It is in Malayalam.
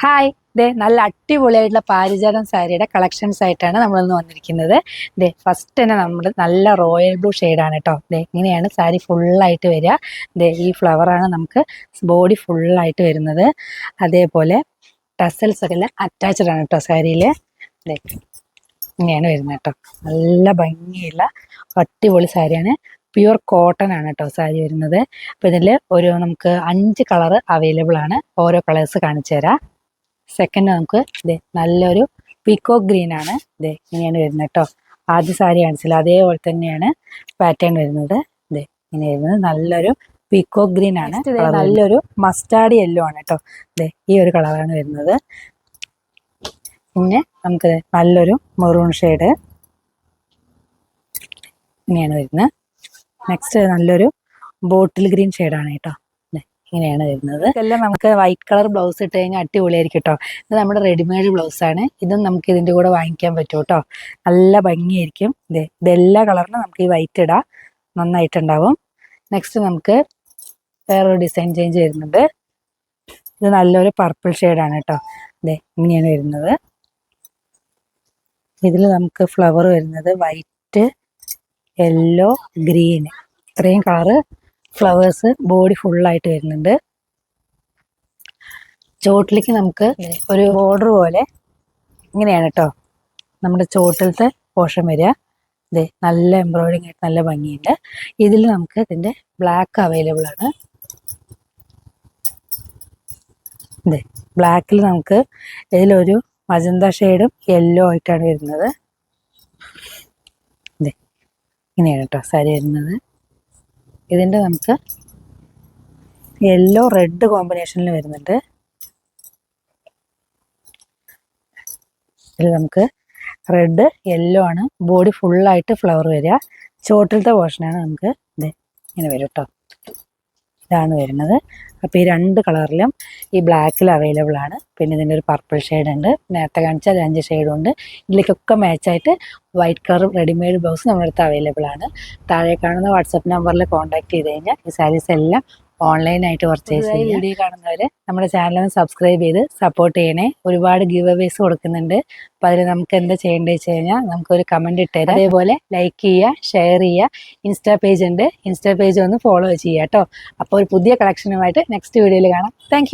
ഹായ്. ദേ നല്ല അടിപൊളിയായിട്ടുള്ള പാരിജാതം സാരിയുടെ കളക്ഷൻസ് ആയിട്ടാണ് നമ്മളിന്ന് വന്നിരിക്കുന്നത്. ദേ ഫസ്റ്റ് തന്നെ നമ്മൾ നല്ല റോയൽ ബ്ലൂ ആണ് കേട്ടോ ദേ ഇങ്ങനെയാണ് സാരി ഫുള്ളായിട്ട് വരിക. ദേ ഈ ഫ്ലവറാണ് നമുക്ക് ബോഡി ഫുള്ളായിട്ട് വരുന്നത്. അതേപോലെ ടസൽസ് ഒക്കെ എല്ലാം അറ്റാച്ച്ഡ് ആണ് കേട്ടോ സാരിയിൽ ദേ ഇങ്ങനെയാണ് വരുന്നത് കേട്ടോ നല്ല ഭംഗിയുള്ള അടിപൊളി സാരിയാണ്. പ്യുവർ കോട്ടൺ ആണ് കേട്ടോ സാരി വരുന്നത്. അപ്പോൾ ഇതിൽ ഒരു നമുക്ക് അഞ്ച് കളർ അവൈലബിൾ ആണ്. ഓരോ കളേഴ്സ് കാണിച്ചു തരാം സെക്കൻഡ് നമുക്ക് ഇതേ നല്ലൊരു പീക്കോ ഗ്രീൻ ആണ് ഇതേ ഇങ്ങനെയാണ് വരുന്നത് കേട്ടോ ആദ്യ സാരി കാണിച്ചില്ല. അതേപോലെ തന്നെയാണ് പാറ്റേൺ വരുന്നത്. ഇതേ ഇങ്ങനെ വരുന്നത്. നല്ലൊരു പീക്കോ ഗ്രീൻ ആണ്. നല്ലൊരു മസ്റ്റാർഡ് യെല്ലോ ആണ് കേട്ടോ ഇതേ ഈ ഒരു കളറാണ് വരുന്നത്. പിന്നെ നമുക്ക് നല്ലൊരു മെറൂൺ ഷെയ്ഡ് ഇങ്ങനെയാണ് വരുന്നത്. നെക്സ്റ്റ് നല്ലൊരു ബോട്ടിൽ ഗ്രീൻ ഷെയ്ഡാണ് കേട്ടോ ഇങ്ങനെയാണ് വരുന്നത്. ഇതെല്ലാം നമുക്ക് വൈറ്റ് കളർ ബ്ലൗസ് ഇട്ട് കഴിഞ്ഞാൽ അടിപൊളിയായിരിക്കും കേട്ടോ ഇത് നമ്മുടെ റെഡിമെയ്ഡ് ബ്ലൗസ് ആണ്. ഇതും നമുക്ക് ഇതിന്റെ കൂടെ വാങ്ങിക്കാൻ പറ്റും കേട്ടോ നല്ല ഭംഗിയായിരിക്കും. ഇത് ഇതെല്ലാ കളറിനും നമുക്ക് ഈ വൈറ്റ് ഇടാം. നന്നായിട്ടുണ്ടാവും. നെക്സ്റ്റ് നമുക്ക് വേറൊരു ഡിസൈൻ ചേഞ്ച് വരുന്നുണ്ട്. ഇത് നല്ലൊരു പർപ്പിൾ ഷെയ്ഡാണ് കേട്ടോ അതെ ഇങ്ങനെയാണ് വരുന്നത്. ഇതിൽ നമുക്ക് ഫ്ലവർ വരുന്നത് വൈറ്റ് യെല്ലോ ഗ്രീൻ ഇത്രയും കളറ് ഫ്ലവേഴ്സ് ബോഡി ഫുള്ളായിട്ട് വരുന്നുണ്ട്. ചോട്ടിലേക്ക് നമുക്ക് ഒരു ബോർഡർ പോലെ ഇങ്ങനെയാണ് കേട്ടോ നമ്മുടെ ചോട്ടിലത്തെ പോഷൻ വരിക. ഇതേ നല്ല എംബ്രോയിഡിങ് ആയിട്ട് നല്ല ഭംഗിയുണ്ട്. ഇതിൽ നമുക്ക് ഇതിന്റെ ബ്ലാക്ക് അവൈലബിൾ ആണ്. ഇതേ ബ്ലാക്കിൽ നമുക്ക് ഇതിലൊരു മജന്ത ഷെയ്ഡും യെല്ലോ ആയിട്ടാണ് വരുന്നത്. ഇതേ ഇങ്ങനെയാണ് കേട്ടോ സാരി വരുന്നത്. ഇതിന്റെ നമുക്ക് യെല്ലോ റെഡ് കോമ്പിനേഷനിൽ വരുന്നുണ്ട്. ഇതിൽ നമുക്ക് റെഡ് യെല്ലോ ആണ്. ബോഡി ഫുള്ളായിട്ട് ഫ്ലവർ വരിക. ചോട്ടിലത്തെ പോർഷനാണ് നമുക്ക് ഇത് ഇങ്ങനെ വരും കേട്ടോ ഇതാണ് വരുന്നത്. അപ്പോൾ ഈ രണ്ട് കളറിലും ഈ ബ്ലാക്കിൽ അവൈലബിൾ ആണ്. പിന്നെ ഇതിന്റെ ഒരു പർപ്പിൾ ഷെയ്ഡ് ഉണ്ട്. നേരത്തെ കാണിച്ച ഒരു അഞ്ച് ഷെയ്ഡും ഉണ്ട്. ഇതിലേക്കൊക്കെ മാച്ചായിട്ട് വൈറ്റ് കളർ റെഡിമെയ്ഡ് ബ്ലൗസ് നമ്മുടെ അടുത്ത് അവൈലബിൾ ആണ്. താഴെ കാണുന്ന വാട്സപ്പ് നമ്പറിൽ കോൺടാക്ട് ചെയ്ത് കഴിഞ്ഞാൽ ഈ സാരീസ് എല്ലാം ഓൺലൈനായിട്ട് പർച്ചേസ് ചെയ്യാം വീഡിയോ കാണുന്നവർ നമ്മുടെ ചാനൽ ഒന്ന് സബ്സ്ക്രൈബ് ചെയ്ത് സപ്പോർട്ട് ചെയ്യണേ. ഒരുപാട് ഗീവ് അവേസ് കൊടുക്കുന്നുണ്ട്. അപ്പോൾ അതിൽ നമുക്ക് എന്താ ചെയ്യേണ്ടത് വെച്ച് കഴിഞ്ഞാൽ നമുക്കൊരു കമന്റ് ഇട്ടുതരാം അതേപോലെ ലൈക്ക് ചെയ്യുക ഷെയർ ചെയ്യുക. ഇൻസ്റ്റാ പേജ് ഉണ്ട്. ഇൻസ്റ്റാ പേജ് ഒന്ന് ഫോളോ ചെയ്യുക കേട്ടോ അപ്പോൾ ഒരു പുതിയ കളക്ഷനുമായിട്ട് നെക്സ്റ്റ് വീഡിയോയിൽ കാണാം. താങ്ക്